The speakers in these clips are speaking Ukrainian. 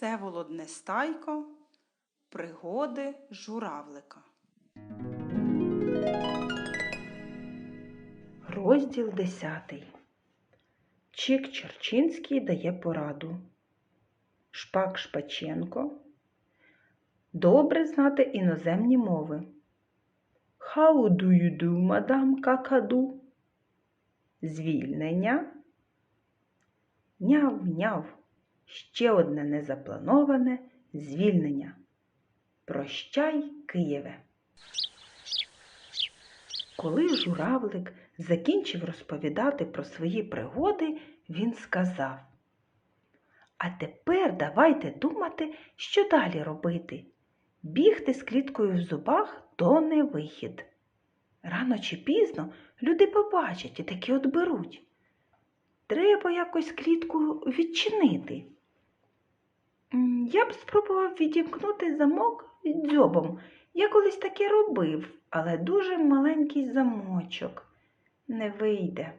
Всеволод Нестайко Пригоди журавлика. Розділ 10. Чик Черчинський дає пораду. Шпак Шпаченко. Добре знати іноземні мови. How do you do, мадам какаду? Звільнення. Няв-няв. Ще одне незаплановане звільнення. Прощай, Києве. Коли журавлик закінчив розповідати про свої пригоди, він сказав А тепер давайте думати, що далі робити. Бігти з кліткою в зубах то не вихід. Рано чи пізно люди побачать і таки от беруть. Треба якось клітку відчинити. Я б спробував відімкнути замок дзьобом. Я колись таке робив, але дуже маленький замочок. Не вийде.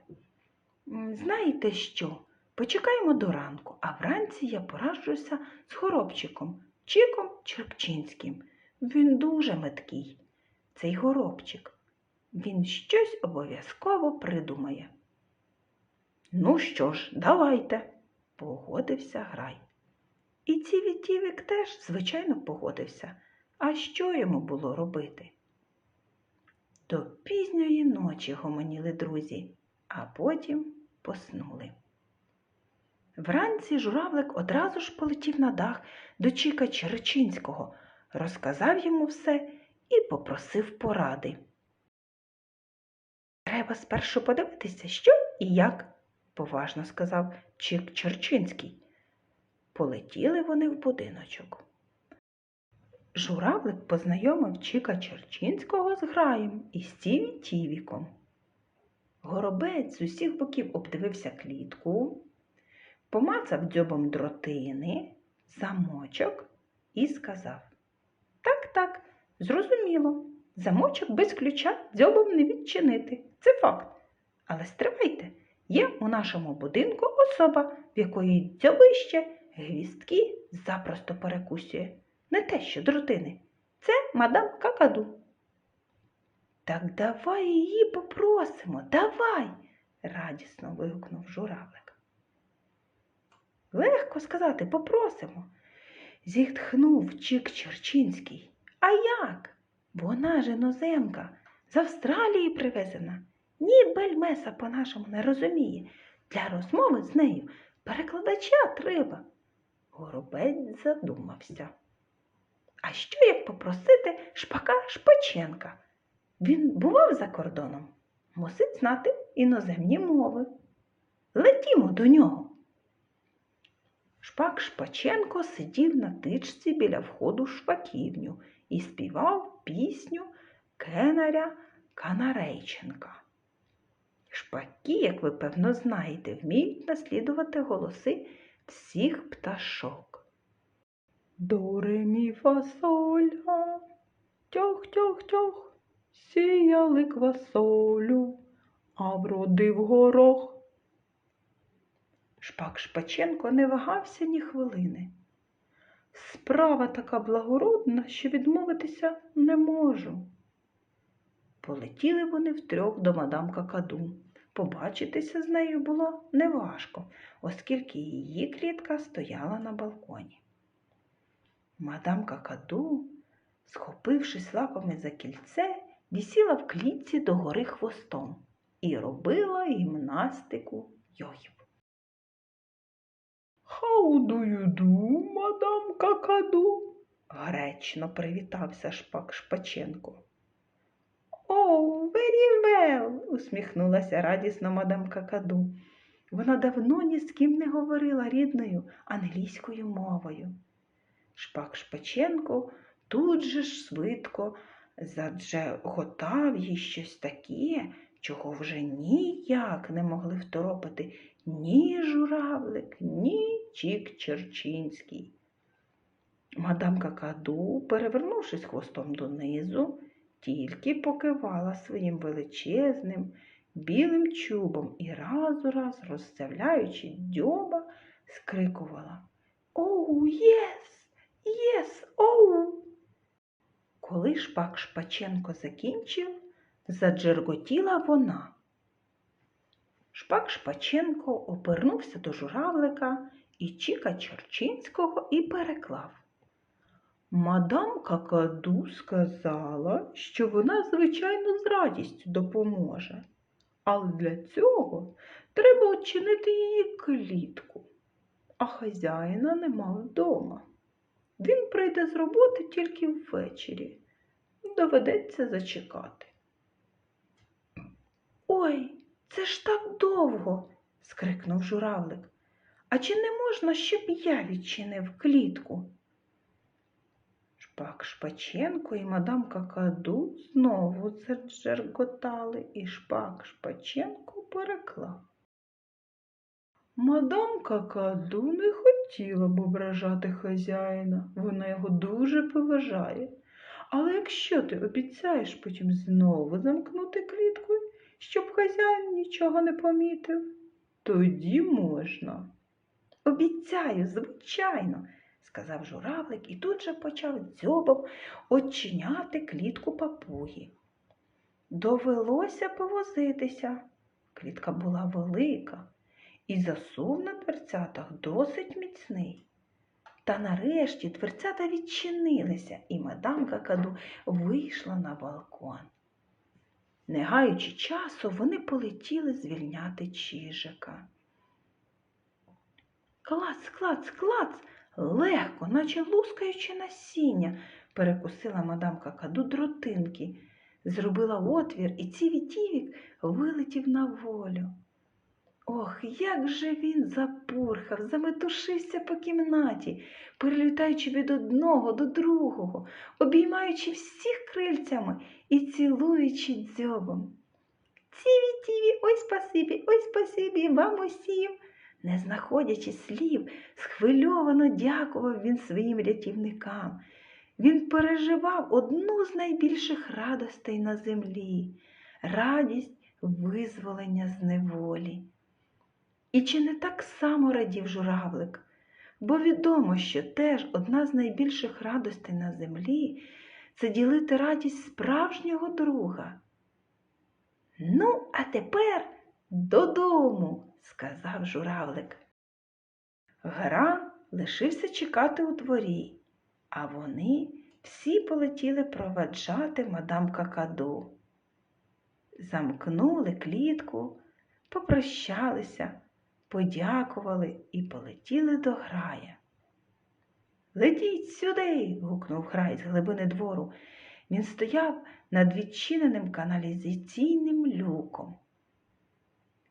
Знаєте що? Почекаємо до ранку, а вранці я пораджуся з горобчиком, Чиком Черпчинським. Він дуже меткий, цей горобчик. Він щось обов'язково придумає. Ну що ж, давайте, погодився грай. І цівік теж, звичайно, погодився. А що йому було робити? До пізньої ночі гомоніли друзі, а потім поснули. Вранці журавлик одразу ж полетів на дах до Чіка Черчинського, розказав йому все і попросив поради. Треба спершу подивитися, що і як, поважно сказав Чік Черчинський. Полетіли вони в будиночок. Журавлик познайомив Чіка Черчинського з граєм і Стіві Тівіком. Горобець з усіх боків обдивився клітку, помацав дзьобом дротини, замочок і сказав Так, так, зрозуміло, замочок без ключа дзьобом не відчинити. Це факт. Але стривайте, є у нашому будинку особа, в якої дзьобище гвістки запросто перекусює. Не те, що дротини. Це мадам Какаду. Так давай її попросимо, давай, радісно вигукнув журавлик. Легко сказати, попросимо. Зітхнув Чик Черчинський. А як? Вона ж іноземка, з Австралії привезена. Ні бельмеса по-нашому не розуміє. Для розмови з нею перекладача треба. Горобець задумався. А що як попросити шпака Шпаченка? Він бував за кордоном, мусить знати іноземні мови. Летімо до нього. Шпак Шпаченко сидів на тичці біля входу в шпаківню і співав пісню Кенаря Канарейченка. Шпаки, як ви певно знаєте, вміють наслідувати голоси всіх пташок. До ре мі фа соль ля, тьох тьох тьох, сіяли квасолю, а вродив горох. Шпак Шпаченко не вагався ні хвилини. Справа така благородна, що відмовитися не можу. Полетіли вони втрьох до мадам Какаду. Побачитися з нею було неважко, оскільки її клітка стояла на балконі. Мадам Какаду, схопившись лапами за кільце, вісіла в клітці догори хвостом і робила гімнастику йоїв. How do you do, мадам Какаду? гречно привітався шпак Шпаченко. Oh, very well, усміхнулася радісно мадам Какаду. Вона давно ні з ким не говорила рідною англійською мовою. Шпак Шпаченко тут же ж швидко заджеготав їй щось таке, чого вже ніяк не могли второпити ні журавлик, ні Чік Черчинський. Мадам Какаду, перевернувшись хвостом донизу, тільки покивала своїм величезним білим чубом і раз у раз, розставляючи дзьоба, скрикувала Оу, єс, єс, оу. Коли шпак Шпаченко закінчив, заджерготіла вона. Шпак Шпаченко обернувся до журавлика і Чіка Чорчинського і переклав. Мадам Какаду сказала, що вона, звичайно, з радістю допоможе, але для цього треба очинити її клітку, а хазяїна нема вдома. Він прийде з роботи тільки ввечері. Доведеться зачекати. Ой, це ж так довго. скрикнув журавлик. А чи не можна, щоб я відчинив клітку? Шпак Шпаченко і мадам Какаду знову заджерготали, і шпак Шпаченко переклав. Мадам Какаду не хотіла б ображати хазяїна, вона його дуже поважає. Але якщо ти обіцяєш потім знову замкнути клітку, щоб хазяїн нічого не помітив, тоді можна. Обіцяю, звичайно, сказав журавлик і тут же почав дзьобом очиняти клітку папуги. Довелося повозитися. Клітка була велика, і засув на дверцятах досить міцний. Та нарешті дверцята відчинилися, і мадам Какаду вийшла на балкон. Не гаючи часу, вони полетіли звільняти чижика. Клац, клац, клац, легко, наче лускаючи насіння, перекусила мадам Какаду дротинки, зробила отвір, і ціві-тівік вилетів на волю. Ох, як же він запурхав, заметушився по кімнаті, перелітаючи від одного до другого, обіймаючи всіх крильцями і цілуючи дзьобом. Ціві, тіві, ой спасибі, ой спасибі вам усім. Не знаходячи слів, схвильовано дякував він своїм рятівникам. Він переживав одну з найбільших радостей на землі радість визволення з неволі. І чи не так само радів журавлик? Бо відомо, що теж одна з найбільших радостей на землі це ділити радість справжнього друга. Ну, а тепер додому, сказав журавлик. Гран лишився чекати у дворі, а вони всі полетіли проваджати мадам Какаду. Замкнули клітку, попрощалися, подякували і полетіли до грая. Летіть сюди. гукнув грай з глибини двору. Він стояв над відчиненим каналізаційним люком.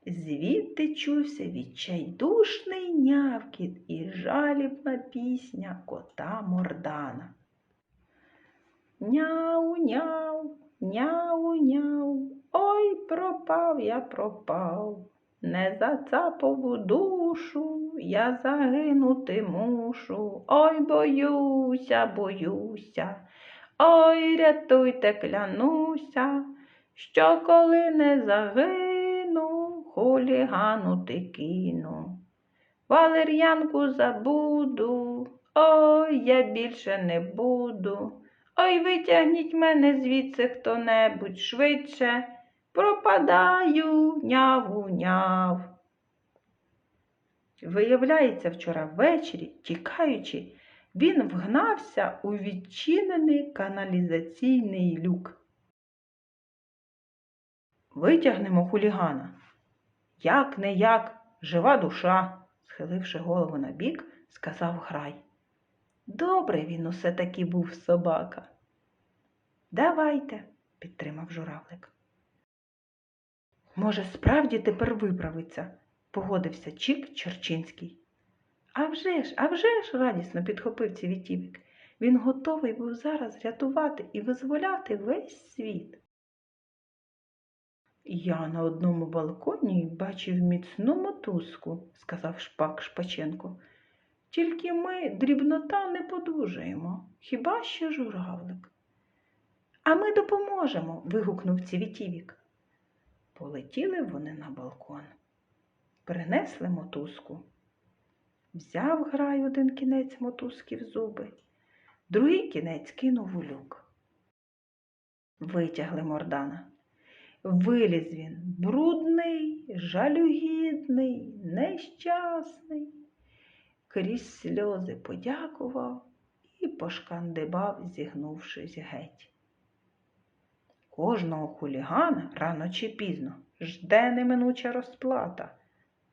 Звідти чувся відчайдушний нявкіт і жалібна пісня кота Мордана. Няу, няу, няу, няу, ой, пропав я пропав, не зацапав у душу, я загинути мушу, ой, боюся, боюся, ой, рятуйте, клянуся, що коли не загину, хуліганути кину. Валер'янку забуду, ой, я більше не буду. Ой, витягніть мене звідси хто-небудь швидше. Пропадаю, няву, няв. Виявляється, вчора ввечері, тікаючи, він вгнався у відчинений каналізаційний люк. Витягнемо хулігана. Як не як, жива душа, схиливши голову на бік, сказав грай. Добре він усе таки був собака. Давайте, підтримав журавлик. Може, справді тепер виправиться, погодився Чік Черчинський. «А вже ж, а вже ж, радісно підхопив цівітівік. Він готовий був зараз рятувати і визволяти весь світ. Я на одному балконі бачив міцну мотузку, сказав шпак Шпаченко. Тільки ми дрібнота не подужаємо, хіба що журавлик. А ми допоможемо. вигукнув Цівітівік. Полетіли вони на балкон, принесли мотузку. Взяв грай один кінець мотузки в зуби, другий кінець кинув у люк. Витягли Мордана. Виліз він брудний, жалюгідний, нещасний. Крізь сльози подякував і пошкандибав, зігнувшись геть. Кожного хулігана рано чи пізно жде неминуча розплата,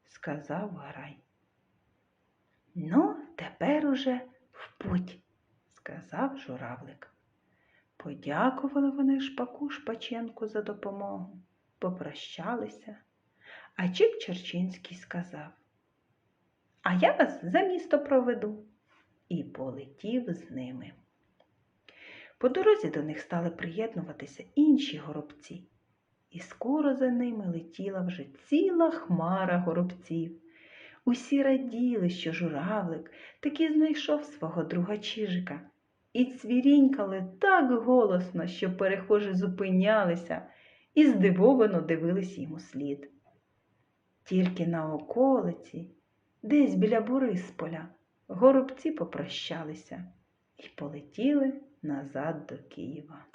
сказав Гарай. Ну, тепер уже в путь, сказав журавлик. Подякували вони шпаку Шпаченку за допомогу, попрощалися, а Чик Черчинський сказав А я вас за місто проведу і полетів з ними. По дорозі до них стали приєднуватися інші горобці, і скоро за ними летіла вже ціла хмара горобців. Усі раділи, що журавлик таки знайшов свого друга Чижика, і цвірінькали так голосно, що перехожі зупинялися і здивовано дивились йому слід. Тільки на околиці, десь біля Борисполя, горобці попрощалися і полетіли назад до Києва.